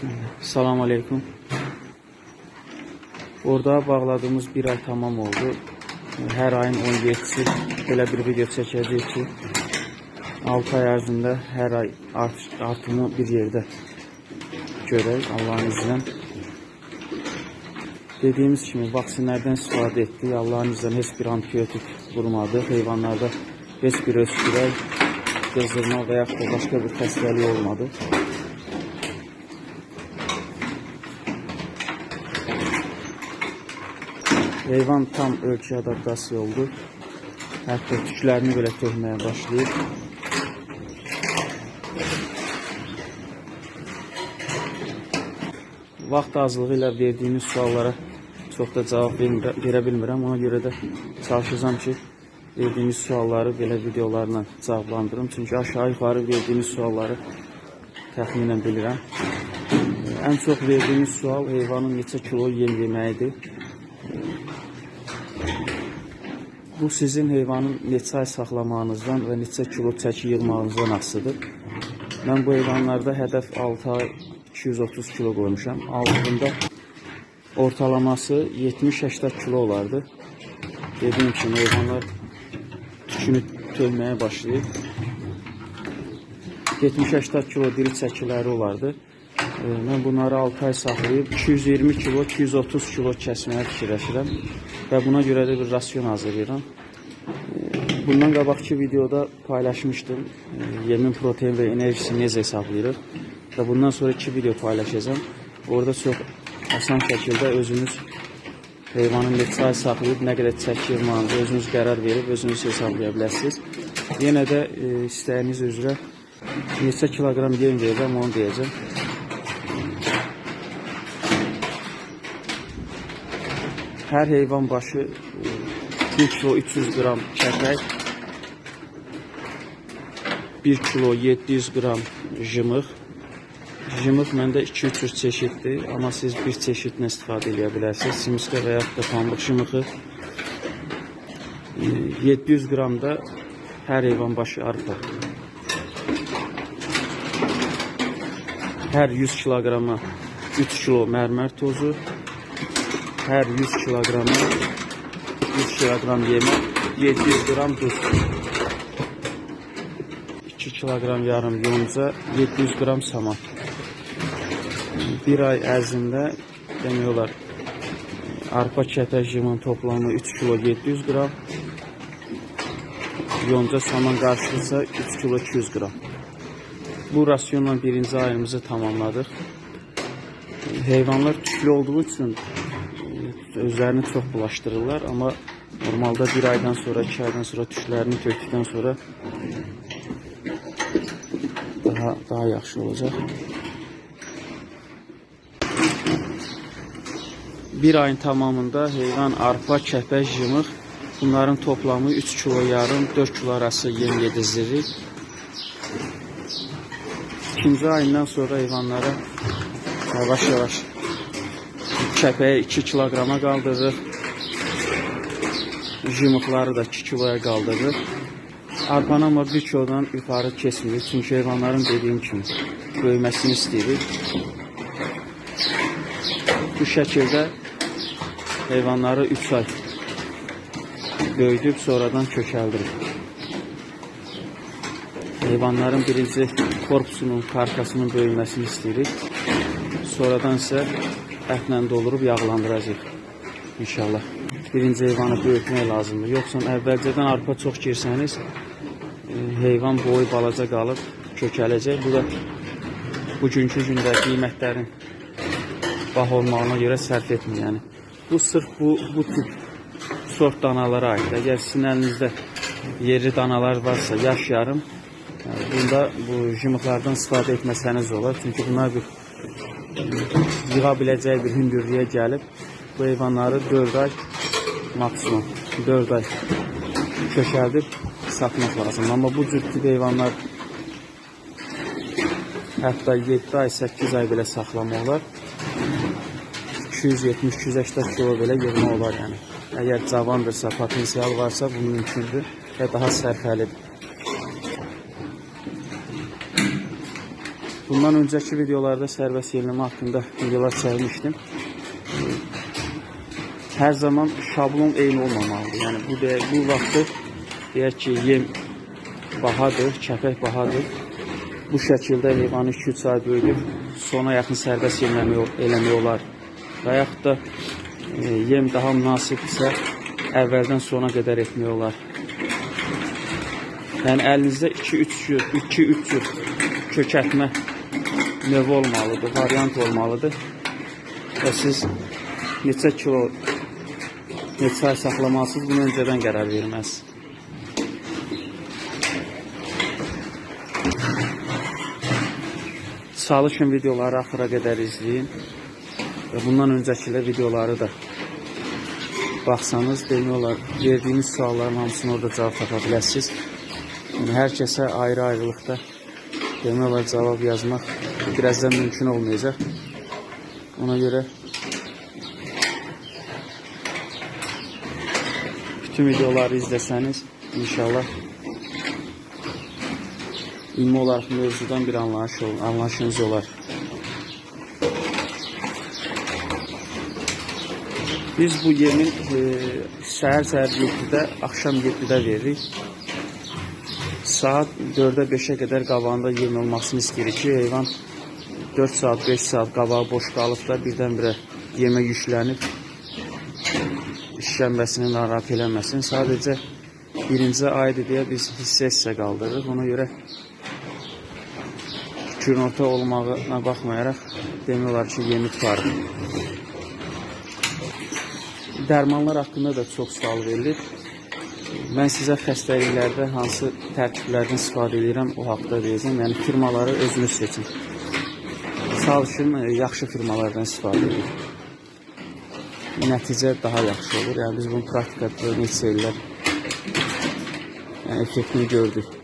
Bismillah. Salam aleyküm. Orada bağladığımız bir ay tamam oldu. Her ayın 17'si belə bir video çəkəcəyik ki 6 ay ərzində hər ay art, artımı bir yerdə görək Allahın izniyle. Dediğimiz kimi vaksinlərdən istifadə etdik. Allahın izniyle heç bir antibiyotik vurmadı. Heyvanlarda heç bir öskürək, qızdırma və yaxud bir xəstəlik olmadı. Heyvan tam ölçü adaptasiya oldu. Hətta tüklərini belə tökməyə başlayıb. Vaxt azlığı ilə verdiyiniz suallara çox da cavab verə bilmirəm. Ona görə də çalışacağam ki, verdiyiniz sualları belə videolarla cavablandırım. Çünki aşağı yuxarı verdiyiniz sualları təxminən bilirəm. Ən çox verdiyiniz sual heyvanın neçə kilo yem yeməyidir. Bu sizin heyvanın neçə ay saxlamağınızdan və neçə kilo çəki yığmağınızdan asılıdır. Mən bu heyvanlarda hədəf 6 ay 230 kilo qoymuşam. Aldığında ortalaması 70-80 kilo olardı. Dediyim kimi heyvanlar tükünü tölməyə başlayıb. 70-80 kilo diri çəkiləri olardı. Ee, Mən bunları 6 ay saxlayıb 220 kilo, 230 kilo kəsməyə fikirləşirəm və buna görə də bir rasyon hazırlayıram. Ee, Bundan qabaqki videoda paylaşmışdım ee, yemin protein və enerjisini necə hesablayırıq və bundan sonra iki video paylaşacağım. Orada çox asan şəkildə özünüz heyvanın neçə ay saxlayıb nə qədər çəki yığmağınızı özünüz qərar verib özünüz hesablaya bilərsiniz. Yenə də e, istəyiniz üzrə neçə kiloqram yem verirəm onu deyəcəm. Hər heyvan başı e, 1 kilo 300 qram kəpək, 1 kilo 700 qram jımıq. Jımıq məndə 2-3 cür çeşiddir, amma siz bir çeşidlə istifadə edə bilərsiniz. Simiska və yaxud da pambıq jımığı. E, 700 qram da hər heyvan başı arpa. Hər 100 kiloqrama 3 kilo mərmər tozu, her 100 kilograma 100 kilogram yeme 700 gram duz 2 kilogram yarım yonca 700 gram saman. Bir ay ərzində demək olar arpa kəpək yığımın toplamı 3 kilo 700 gram yonca saman qarşılıqsa 3 kilo 200 gram. Bu rasyonla birinci ayımızı tamamladıq. Heyvanlar tüklü olduğu için özlərini çox bulaşdırırlar, amma normalda bir aydan sonra, iki aydan sonra tüklərini tökdükdən sonra daha daha yaxşı olacaq. Bir ayın tamamında heyvan arpa, kəpək, yımıq bunların toplamı 3 kilo yarım, 4 kilo arası yem yedizdirir. İkinci ayından sonra heyvanlara yavaş yavaş kəpəyi 2 kiloqrama qaldırırıq. Yumukları da 2 kiloya qaldırırıq. Arpanı amma 1 kilodan yuxarı keçmirik. Çünki heyvanların dediyim kimi böyüməsini istəyirik. Bu şəkildə heyvanları 3 ay böyüdüb sonradan kökəldirik. Heyvanların birinci korpusunun, karkasının böyüməsini istəyirik. Sonradan isə ətlə doldurub yağlandıracağıq inşallah. Birinci heyvanı böyütmək lazımdır. Yoxsa əvvəlcədən arpa çox girsəniz, e, heyvan boyu balaca qalıb kökələcək. Bu da bugünkü gündə qiymətlərin baha olmağına görə sərf etmir. Yəni bu sırf bu bu tip sort danalara aiddir. Əgər sizin əlinizdə yerli danalar varsa, yaş yarım, e, bunda bu jımıqlardan istifadə etməsəniz olar. Çünki bunlar bir yığa biləcəyi bir hündürlüyə gəlib bu heyvanları 4 ay maksimum 4 ay kökəldib satmaq lazım. Amma bu cür tip heyvanlar hətta 7 ay, 8 ay belə saxlamaq olar. 270-280 kilo belə yığma olar yəni. Əgər cavandırsa, potensial varsa bu mümkündür və daha sərfəlidir. Bundan önceki videolarda serbest yenileme hakkında videolar çekmiştim. Her zaman şablon eyni olmamalıdır. Yani bu de, bu vaxtı deyək ki, yem bahadır, kəpək bahadır. Bu şəkildə heyvanı 2-3 ay böyüdüb sona yaxın sərbəst yemləmək eləmək olar. Da e, yem daha münasibdirsə əvvəldən sona qədər etmək olar. Yəni əlinizdə 2-3 cür, 2-3 cür növü olmalıdır, variant olmalıdır. Və siz neçə kilo, neçə ay saxlamalısınız, bunu öncədən qərar verməlisiniz. Çalışın videoları axıra qədər izləyin. Və bundan öncəkilər videoları da baxsanız demək olar verdiyiniz sualların hamısını orada cavab tapa bilərsiniz. Yəni hər kəsə ayrı-ayrılıqda demək olar cavab yazmaq birazdan mümkün olmayacaq. Ona görə bütün videoları izləsəniz inşallah ümumi olaraq mövzudan bir anlayış ol, anlayışınız olar. Biz bu yemi e, səhər-səhər 7-də, axşam 7-də veririk. Saat 4-ə 5-ə qədər qabağında yem olmasını istəyirik ki, heyvan 4 saat, 5 saat qabağı boş qalıb da birdən-birə yemə yüklənib işlənməsini narahat eləməsin. Sadəcə birinci aydır deyə biz hissə-hissə qaldırırıq. Ona görə günorta olmağına baxmayaraq demək olar ki, yemi tutarıq. Dərmanlar haqqında da çox sual verilir. Mən sizə xəstəliklərdə hansı tərkiblərdən istifadə edirəm, o haqqda deyəcəm. Yəni firmaları özünüz seçin. Çalışın e, yaxşı firmalardan istifadə edin. Nəticə daha yaxşı olur. Yəni biz bunu praktikada neçə illər yəni effektini gördük.